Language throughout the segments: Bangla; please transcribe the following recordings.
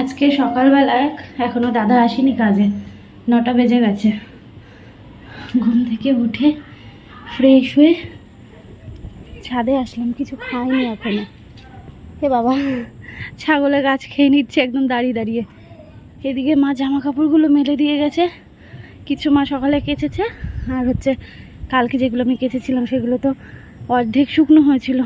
আজকে সকালবেলায় এখনও দাদা আসেনি কাজে। নটা বেজে গেছে। ঘুম থেকে উঠে ফ্রেশ হয়ে ছাদে আসলাম, কিছু খাইনি এখনও। এ বাবা, ছাগলের গাছ খেয়ে নিচ্ছে একদম দাঁড়িয়ে দাঁড়িয়ে। এদিকে মা জামা কাপড়গুলো মেলে দিয়ে গেছে, কিছু মা সকালে কেচেছে, আর হচ্ছে কালকে যেগুলো আমি কেচেছিলাম সেগুলো তো অর্ধেক শুকনো হয়েছিল।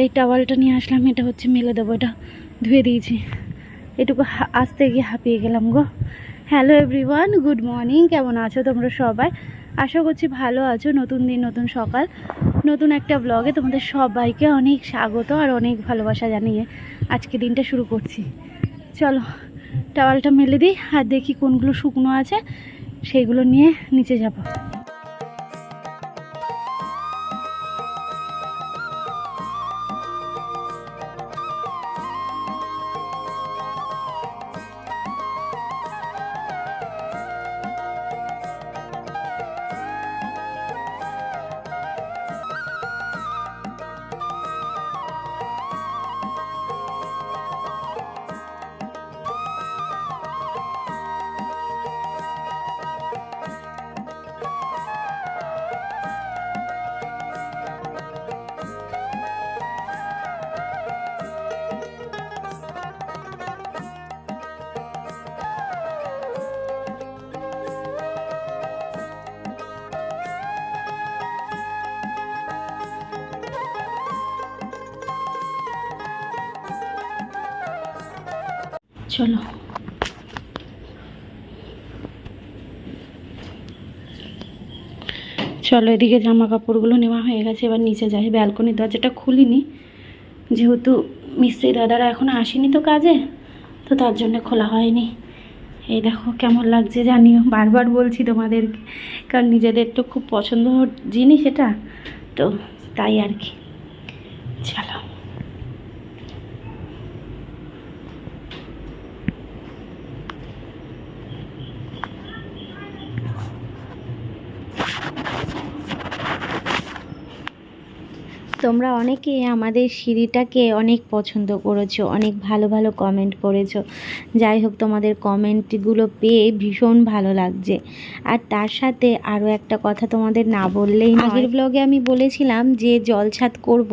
এই টাওয়ালটা নিয়ে আসলাম, এটা হচ্ছে মেলে দেবো, এটা ধুয়ে দিয়েছি। এটুকু আসতে গিয়ে হাঁপিয়ে গেলাম গো। হ্যালো এভরিওয়ান গুড মর্নিং কেমন আছো তোমরা সবাই? আশা করছি ভালো আছো, নতুন দিন, নতুন সকাল। নতুন একটা ব্লগে তোমাদের সবাইকে অনেক স্বাগত আর অনেক ভালোবাসা জানিয়ে আজকে দিনটা শুরু করছি। চলো, টাওয়ালটা মেলে দিই আর দেখি কোনগুলো শুকনো আছে, সেইগুলো নিয়ে নিচে যাব। চলো। চলো, এদিকে জামা কাপড়গুলো নেওয়া হয়ে গেছে। এবার নিচে যাই ব্যালকনির দরজাটা খুলিনি। যেহেতু মিস্ত্রি দাদারা এখনও আসেনি তো কাজে, তো তার জন্য খোলা হয়নি। এই দেখো কেমন লাগছে জানিও, বারবার বলছি তোমাদেরকে, কারণ নিজেদের তো খুব পছন্দ জিনিস এটা, তো তাই আর কি। চলো। তোমরা অনেকে আমাদের সিঁড়িটাকে অনেক পছন্দ করেছ, অনেক ভালো ভালো কমেন্ট করেছ। যাই হোক, তোমাদের কমেন্টগুলো পেয়ে ভীষণ ভালো লাগছে। আর তার সাথে আরও একটা কথা তোমাদের না বললেই। আগের ব্লগে আমি বলেছিলাম যে জল ছাদ করব,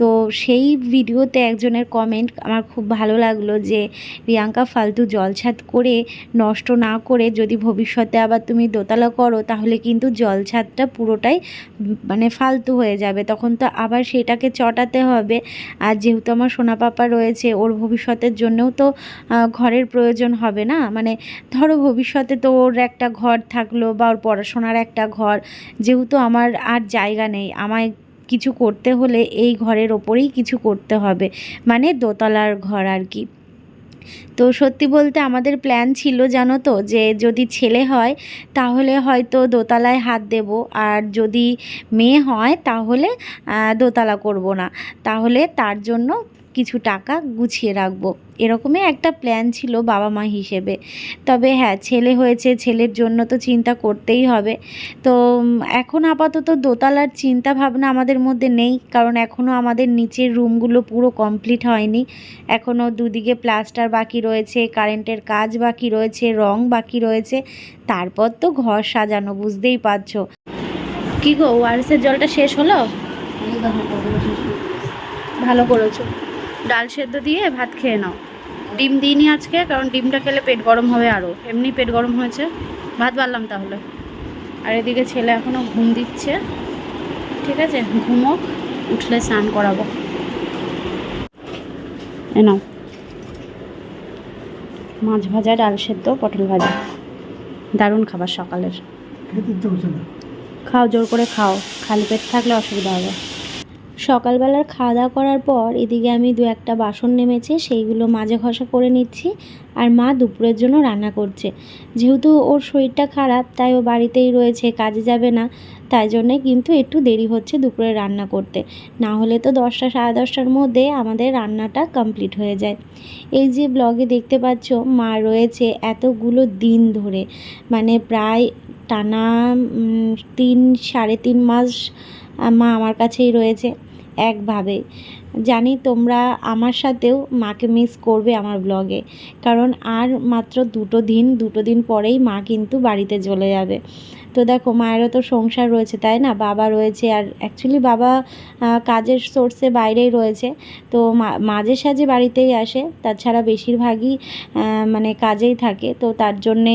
তো সেই ভিডিওতে একজনের কমেন্ট আমার খুব ভালো লাগল যে প্রিয়াঙ্কা ফালতু জল ছাদ করে নষ্ট না করে যদি ভবিষ্যতে আবার তুমি দোতলা করো, তাহলে কিন্তু জল ছাদটা পুরোটাই মানে ফালতু হয়ে যাবে। তখন তো আবার সেটাকে চটাতে হবে। আর যেহেতু আমার সোনা পাপা রয়েছে, ওর ভবিষ্যতের জন্যও তো ঘরের প্রয়োজন হবে না। মানে ধরো ভবিষ্যতে তো ওর একটা ঘর থাকল বা ওর পড়াশোনার একটা ঘর, যেহেতু আমার আর জায়গা নেই। আমায় কিছু করতে হলে এই ঘরের ওপরেই কিছু করতে হবে। মানে দোতলার ঘর আর কি। তো সত্যি বলতে আমাদের প্ল্যান ছিল জানো তো, যে যদি ছেলে হয়, তাহলে হয়তো দোতলায় হাত দেব। আর যদি মেয়ে হয়, তাহলে দোতলা করব না। তাহলে তার জন্য কিছু টাকা গুছিয়ে রাখব। এরকমই একটা প্ল্যান ছিল বাবা মা হিসেবে। তবে হ্যাঁ ছেলে হয়েছে ছেলের জন্য তো চিন্তা করতেই হবে। তো এখন আপাতত দোতলার চিন্তা ভাবনা আমাদের মধ্যে নেই। কারণ এখনও আমাদের নিচের রুমগুলো পুরো কমপ্লিট হয়নি। এখনও দুদিকে প্লাস্টার বাকি রয়েছে কারেন্টের কাজ বাকি রয়েছে রং বাকি রয়েছে। তারপর তো ঘর সাজানো বুঝতেই পারছ। কি গো ওয়ারেসের জলটা শেষ হলো? ভালো করেছ। ডাল সেদ্ধ দিয়ে ভাত খেয়ে নাও। ডিম দিইনি আজকে কারণ ডিমটা খেলে পেট গরম হবে আরও এমনি পেট গরম হয়েছে। ভাত বাড়লাম তাহলে। আর এদিকে ছেলে এখনও ঘুম দিচ্ছে। ঠিক আছে? ঘুমোক উঠলে স্নান করাবো। এ নাও। মাছ ভাজা ডাল সেদ্ধ পটল ভাজা। দারুণ খাবার সকালের। খাও জোর করে খাও। খালি পেট থাকলে অসুবিধা হবে। সকালবেলার খাওয়া দাওয়া করার পর এদিকে আমি দু একটা বাসন নেমেছে, সেইগুলো মাঝে ঘষা করে নিচ্ছি আর মা দুপুরের জন্য রান্না করছে। যেহেতু ওর শরীরটা খারাপ, তাই ও বাড়িতেই রয়েছে, কাজে যাবে না, তাই জন্যে কিন্তু একটু দেরি হচ্ছে দুপুরে রান্না করতে। না হলে তো দশটা, সাড়ে দশটার মধ্যে আমাদের রান্নাটা কমপ্লিট হয়ে যায়। এই যে ব্লগে দেখতে পাচ্ছ, মা রয়েছে এতগুলো দিন ধরে। মানে প্রায় টানা তিন, সাড়ে তিন মাস, মা আমার কাছেই রয়েছে। একভাবে। জানি তোমরা আমার সাথেও মাকে মিস করবে আমার ব্লগে কারণ আর মাত্র দুটো দিন দুটো দিন পরেই মা কিন্তু বাড়িতে চলে যাবে। তো দেখো, মায়েরও তো সংসার রয়েছে, তাই না? বাবা রয়েছে আর অ্যাকচুয়ালি বাবা কাজের সোর্সে বাইরেই রয়েছে। তো মাঝে সাঝে বাড়িতেই আসে। তাছাড়া বেশিরভাগই মানে কাজেই থাকে। তো তার জন্যে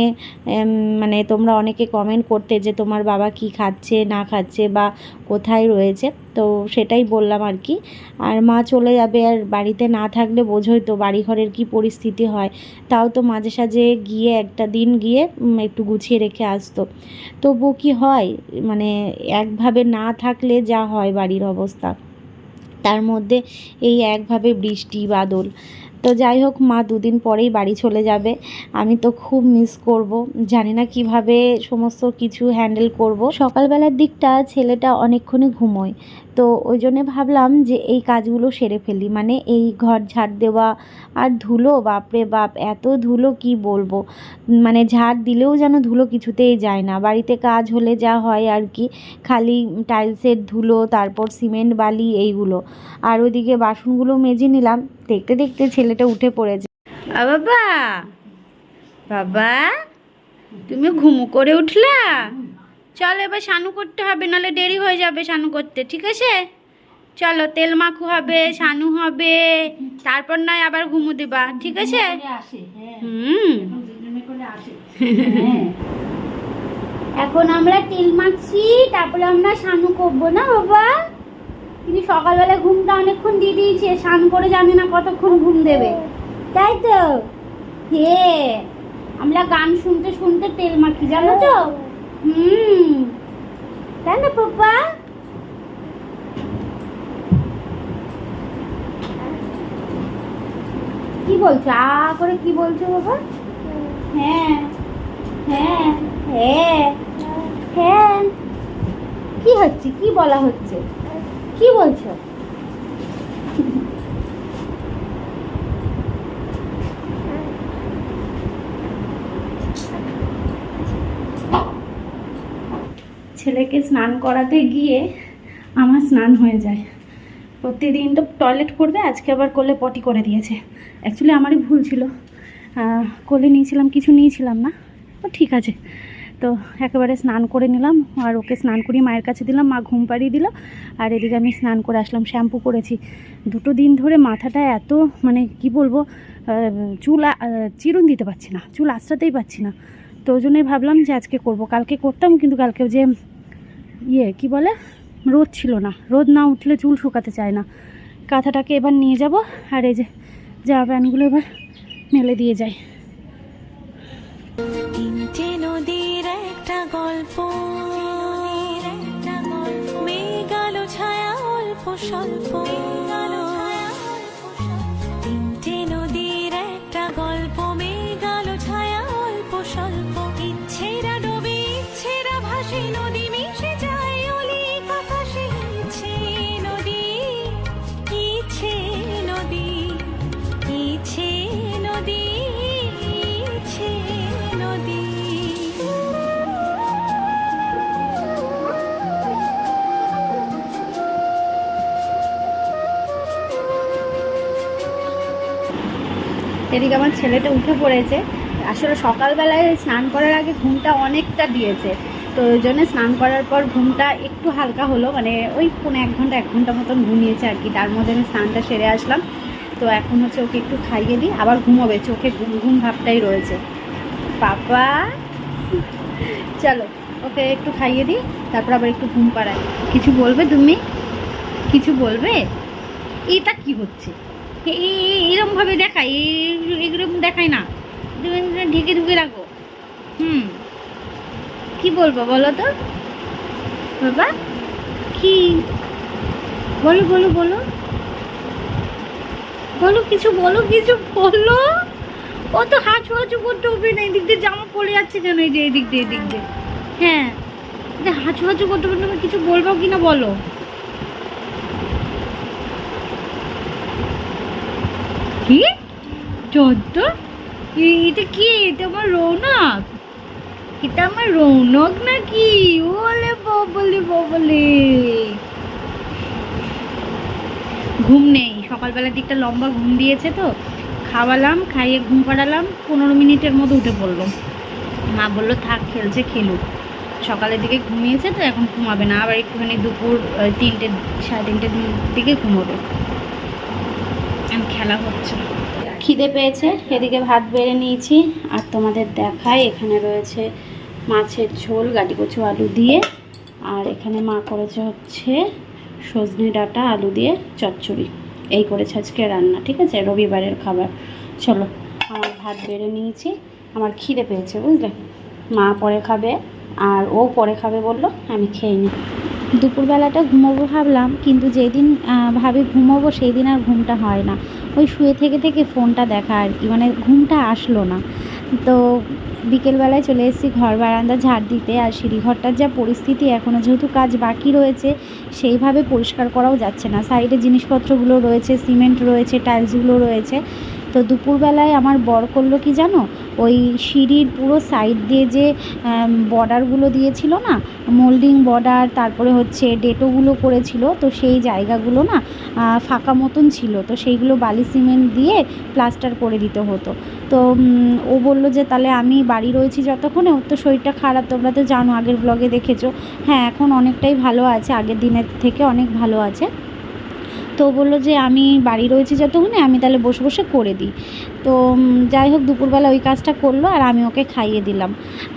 মানে তোমরা অনেকে কমেন্ট করতে যে তোমার বাবা কি খাচ্ছে, না খাচ্ছে বা কোথায় রয়েছে। তো সেটাই বললাম আর কি। আর মা চলে যাবে আর বাড়িতে না থাকলে বোঝোই তো বাড়িঘরের কি পরিস্থিতি হয়। তাও তো মাঝে সাঝে গিয়ে একটা দিন গিয়ে একটু গুছিয়ে রেখে আসতো। তবু কি হয় মানে একভাবে না থাকলে যা হয় বাড়ির অবস্থা। তার মধ্যে এই একভাবে বৃষ্টি, বাদল তো যাই হোক, মা দুদিন পরেই বাড়ি চলে যাবে। আমি তো খুব মিস করব। জানি না কীভাবে সমস্ত কিছু হ্যান্ডেল করব। সকালবেলার দিকটা ছেলেটা অনেকক্ষণই ঘুমোয়। তো ওই জন্যে ভাবলাম যে এই কাজগুলো সেরে ফেলি। মানে এই ঘর ঝাড় দেওয়া আর ধুলো, বাপরে বাপ, এত ধুলো কি বলব? মানে ঝাড় দিলেও যেন ধুলো কিছুতেই যায় না। বাড়িতে কাজ হলে যা হয় আর কি, খালি টাইলসের ধুলো, তারপর সিমেন্ট, বালি এইগুলো। আর ওইদিকে বাসনগুলো মেজে নিলাম। দেখতে দেখতে ছেলেটা উঠে পড়েছে। বাবা! বাবা! তুমি ঘুমু করে উঠলা? চলো এবার স্নানু করতে হবে নাহলে দেরি হয়ে যাবে স্নানু করতে ঠিক আছে? চলো তেল মাখু হবে স্নানু হবে তারপর নয় আবার ঘুমো দিবা ঠিক আছে? হুম। এখন আমরা তেল মাখছি তারপরে আমরা স্নানু করব না বাবা? কিন্তু সকালবেলা ঘুমটা অনেকক্ষণ দিয়ে দিয়েছে স্নান করে জানি না কতক্ষণ ঘুম দেবে। তাই তো? হে আমরা গান শুনতে শুনতে তেল মাখি জানো তো? হুম। তাই না পাপা কি বলছো? আ করে কি বলছো, বাবা? হ্যাঁ হ্যাঁ হ্যাঁ হ্যাঁ। কি হচ্ছে? কি বলা হচ্ছে? কি বলছো? ছেলেকে স্নান করাতে গিয়ে আমার স্নান হয়ে যায়। প্রতিদিন তো টয়লেট করবে, আজকে আবার কোলে পটি করে দিয়েছে। অ্যাকচুয়ালি আমারই ভুল ছিল। কোলে নিয়েছিলাম, কিছু নিয়েছিলাম না। তো ঠিক আছে। তো একেবারে স্নান করে নিলাম, আর ওকে স্নান করিয়ে মায়ের কাছে দিলাম, মা ঘুম পাড়িয়ে দিল, আর এদিকে আমি স্নান করে আসলাম, শ্যাম্পু করেছি। দুটো দিন ধরে মাথাটা এত মানে কি বলব চুল চিরুন দিতে পারছি না, চুল আঁচড়াতেই পারছি না। তো ওই জন্যই ভাবলাম যে আজকে করব। কালকে করতাম, কিন্তু কালকে যে ইয়ে কি বলে? রোদ ছিল না। রোদ না উঠলে চুল শুকাতে চায় না। কাঁথাটাকে এবার নিয়ে যাব, আর এই যে জামা প্যান্টগুলো এবার মেলে দিয়ে যাই। নদীর একটা গল্প মেঘালো ছায়া অল্প স্বল্প। এদিকে আমার ছেলেটা উঠে পড়েছে। আসলে সকালবেলায় স্নান করার আগে ঘুমটা অনেকটা দিয়েছে। তো ওই জন্য স্নান করার পর ঘুমটা একটু হালকা হলো মানে ওই কোনো এক ঘণ্টা এক ঘণ্টা মতন ঘুমিয়েছে আর কি। তার মধ্যে আমি স্নানটা সেরে আসলাম। তো এখন হচ্ছে ওকে একটু খাইয়ে দিই, আবার ঘুমোবে। চোখে ঘুম ঘুম ভাবটাই রয়েছে। পাপা! চলো, ওকে একটু খাইয়ে দিই, তারপর আবার একটু ঘুম পাড়াই। কিছু বলবে তুমি? কিছু বলবে? এটা কি হচ্ছে? এরকম ভাবে দেখায় এরকম দেখায় না। ঢেকে ঢুকে রাখো। হুম। কি বলব বলো তো? বাবা, কি? বলো বলো বলো। বলো কিছু বলো কিছু, বলো। ও তো হাঁচু হাঁচু করতে হবে না, এদিক দিয়ে জামা পড়ে যাচ্ছে কেন? এই যে এদিক দিয়ে এদিক দিয়ে। হ্যাঁ। হাঁচু হাঁচু করতে তুমি কিছু বলব কি না বলো কি চোদ্দ এটা কি? এটা আমার রৌনক। এটা আমার রৌনক নাকি? ওলে ববলে ববলে। ঘুম নেই। সকালবেলার দিকটা লম্বা ঘুম দিয়েছে তো। খাওয়ালাম, খাইয়ে ঘুম পাড়ালাম। পনেরো মিনিটের মধ্যে উঠে পড়ল। মা বলল, থাক, খেলছে, খেলুক। সকালের দিকে ঘুমিয়েছে তো, এখন ঘুমাবে না। আবার একটুখানি দুপুর তিনটে, সাড়ে তিনটের দিকে ঘুমোবে। খেলা হচ্ছে। খিদে পেয়েছে, এদিকে ভাত বেড়ে নিয়েছি। আর তোমাদের দেখায় এখানে রয়েছে মাছের ঝোল গাটি কচু আলু দিয়ে। আর এখানে মা করেছে হচ্ছে সজনে ডাঁটা আলু দিয়ে চচ্চড়ি। এই করেছে আজকে রান্না, ঠিক আছে? রবিবারের খাবার। চলো, আমার ভাত বেড়ে নিয়েছি। আমার খিদে পেয়েছে, বুঝলে? মা পরে খাবে, আর ও পরে খাবে বলল, আমি খেয়ে নিই। দুপুরবেলাটা ঘুমোবো ভাবলাম, কিন্তু যেদিন ভাবি ঘুমোবো সেই দিন আর ঘুমটা হয় না। ওই শুয়ে থেকে থেকে ফোনটা দেখা আর কি মানে ঘুমটা আসলো না। তো বিকেলবেলায় চলে এসেছি ঘর বারান্দা ঝাড় দিতে, আর সিঁড়িঘরটার যা পরিস্থিতি এখনও যেহেতু কাজ বাকি রয়েছে, সেইভাবে পরিষ্কার করাও যাচ্ছে না। সাইডে জিনিসপত্রগুলো রয়েছে, সিমেন্ট রয়েছে, টাইলসগুলো রয়েছে। তো দুপুরবেলায় আমার বর করল কি জানো? ওই সিঁড়ির পুরো সাইড দিয়ে যে বর্ডারগুলো দিয়েছিল না মোল্ডিং বর্ডার তারপরে হচ্ছে ডেটোগুলো করেছিল, তো সেই জায়গাগুলো না ফাঁকা মতন ছিল, তো সেইগুলো বালি সিমেন্ট দিয়ে প্লাস্টার করে দিতে হতো। তো ও বলল যে, তাহলে আমি বাড়ি রয়েছি যতক্ষণে, ওর তো শরীরটা খারাপ, তোমরা তো জানো, আগের ব্লগে দেখেছ। হ্যাঁ এখন অনেকটাই ভালো আছে, আগের দিনের থেকে অনেক ভালো আছে। তো বলল যে আমি বাড়ি রয়েছি যতক্ষণে আমি তাহলে বসে বসে করে দিই। তো যাই হোক, দুপুরবেলা ওই কাজটা করল আর আমি ওকে খাইয়ে দিলাম।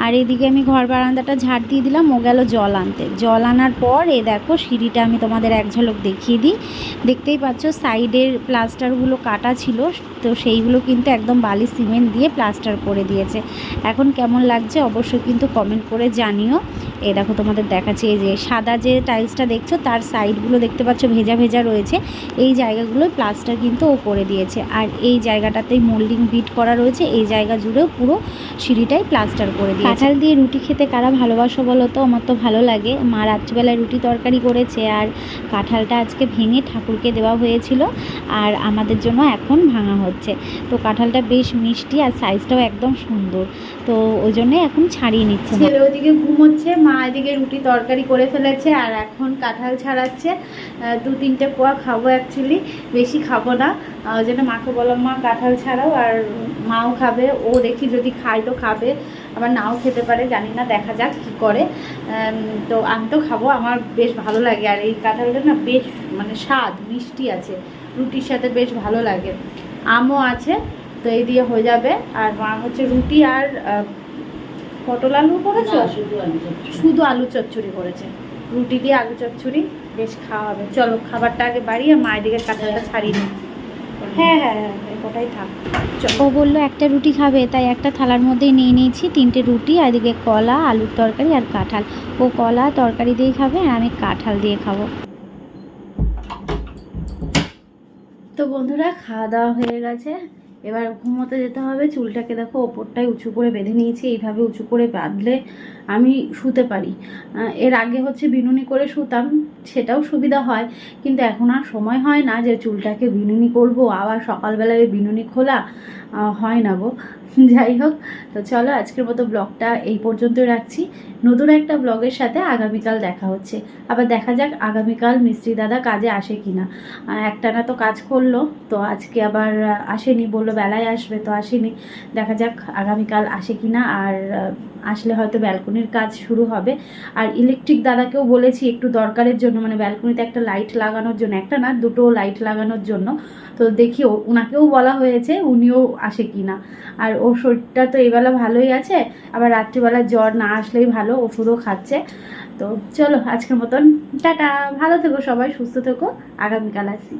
আর এদিকে আমি ঘর বারান্দাটা ঝাড় দিয়ে দিলাম, ও গেল জল আনতে। জল আনার পর এ দেখো সিঁড়িটা আমি তোমাদের এক ঝলক দেখিয়ে দিই। দেখতেই পাচ্ছ সাইডের প্লাস্টারগুলো কাটা ছিল, তো সেইগুলো কিন্তু একদম বালি সিমেন্ট দিয়ে প্লাস্টার করে দিয়েছে। এখন কেমন লাগছে অবশ্যই কিন্তু কমেন্ট করে জানিও। এ দেখো তোমাদের দেখাচ্ছি, এই যে সাদা যে টাইলসটা দেখছ তার সাইডগুলো দেখতে পাচ্ছ ভেজা ভেজা রয়েছে। এই জায়গাগুলো প্লাস্টার কিন্তু ও করে দিয়েছে। আর এই জায়গাটাতেই মোল্ডিং বিট করা রয়েছে এই জায়গা জুড়েও পুরো সিঁড়িটাই প্লাস্টার করে দিয়েছে। কাঁঠাল দিয়ে রুটি খেতে কারা ভালোবাসো বলো তো? আমার তো ভালো লাগে। মা রাত্রিবেলায় রুটি তরকারি করেছে আর কাঁঠালটা আজকে ভেঙে ঠাকুরকে দেওয়া হয়েছিল আর আমাদের জন্য এখন ভাঙা হচ্ছে। তো কাঁঠালটা বেশ মিষ্টি আর সাইজটাও একদম সুন্দর। তো ওই জন্যে এখন ছাড়িয়ে নিচ্ছে। ছেলে ওদিকে ঘুমোচ্ছে মা এদিকে রুটি তরকারি করে ফেলেছে আর এখন কাঁঠাল ছাড়াচ্ছে। দু তিনটে পোয়া খাব অ্যাকচুয়ালি বেশি খাব না। ওই মাকে বললাম মা কাঁঠাল ছাড়াও আর মাও খাবে ও দেখি যদি খায় তো খাবে। আবার নাও খেতে পারে জানি না দেখা যাক কী করে। তো আমি তো খাব আমার বেশ ভালো লাগে। আর এই কাঁঠালটা না বেশ মানে স্বাদ মিষ্টি আছে। রুটির সাথে বেশ ভালো লাগে। আমও আছে তো এই দিয়ে হয়ে যাবে। আর মা হচ্ছে রুটি আর পটল আলু করেছে? শুধু আলু চচ্চড়ি। করেছে। রুটি দিয়ে আলু চচ্চড়ি বেশ খাওয়া হবে। চলো খাবারটা আগে বাড়িয়ে মায়ের দিকে কাঁঠালটা ছাড়িয়ে নিই। হ্যাঁ হ্যাঁ হ্যাঁ হ্যাঁ, ওটাই থাক। ও বলল একটা রুটি খাবে তাই একটা থালার মধ্যেই নিয়ে নিয়েছি তিনটে রুটি আর এদিকে কলা আলুর তরকারি আর কাঁঠাল। ও কলা তরকারি দিয়ে খাবে আর আমি কাঁঠাল দিয়ে খাব। তো বন্ধুরা খাওয়া দাওয়া হয়ে গেছে। এবার ঘুমোতে যেতে হবে। চুলটাকে দেখো ওপরটাই উঁচু করে বেঁধে নিয়েছি। এইভাবে উঁচু করে বাঁধলে আমি শুতে পারি। এর আগে হচ্ছে বিনুনি করে শুতাম সেটাও সুবিধা হয়। কিন্তু এখন আর সময় হয় না যে চুলটাকে বিনুনি করব আবার সকালবেলায় ওই বিনুনি খোলা হয় না গো। যাই হোক তো চলো আজকের মতো ব্লগটা এই পর্যন্তই রাখছি। নতুন একটা ব্লগের সাথে আগামীকাল দেখা হচ্ছে। আবার দেখা যাক আগামীকাল মিস্ত্রি দাদা কাজে আসে কিনা। আহ, একটানা তো কাজ করল তো আজকে আবার আসেনি বলল বেলায় আসবে তো আসেনি। দেখা যাক আগামীকাল আসে কিনা আর আসলে হয়তো ব্যালকনির কাজ শুরু হবে। আর ইলেকট্রিক দাদাকেও বলেছি, একটু দরকারের জন্য মানে ব্যালকনিতে একটা লাইট লাগানোর জন্য, একটা না, দুটো লাইট লাগানোর জন্য। তো দেখি ওনাকেও বলা হয়েছে, উনিও আসে কিনা। আর ওর শরীরটা তো এইবেলা ভালোই আছে, আবার রাত্রিবেলা জ্বর না আসলেই ভালো, ওষুধও খাচ্ছে। তো চলো, আজকের মতন, টাটা। ভালো থেকো সবাই, সুস্থ থেকো। আগামীকাল আসি।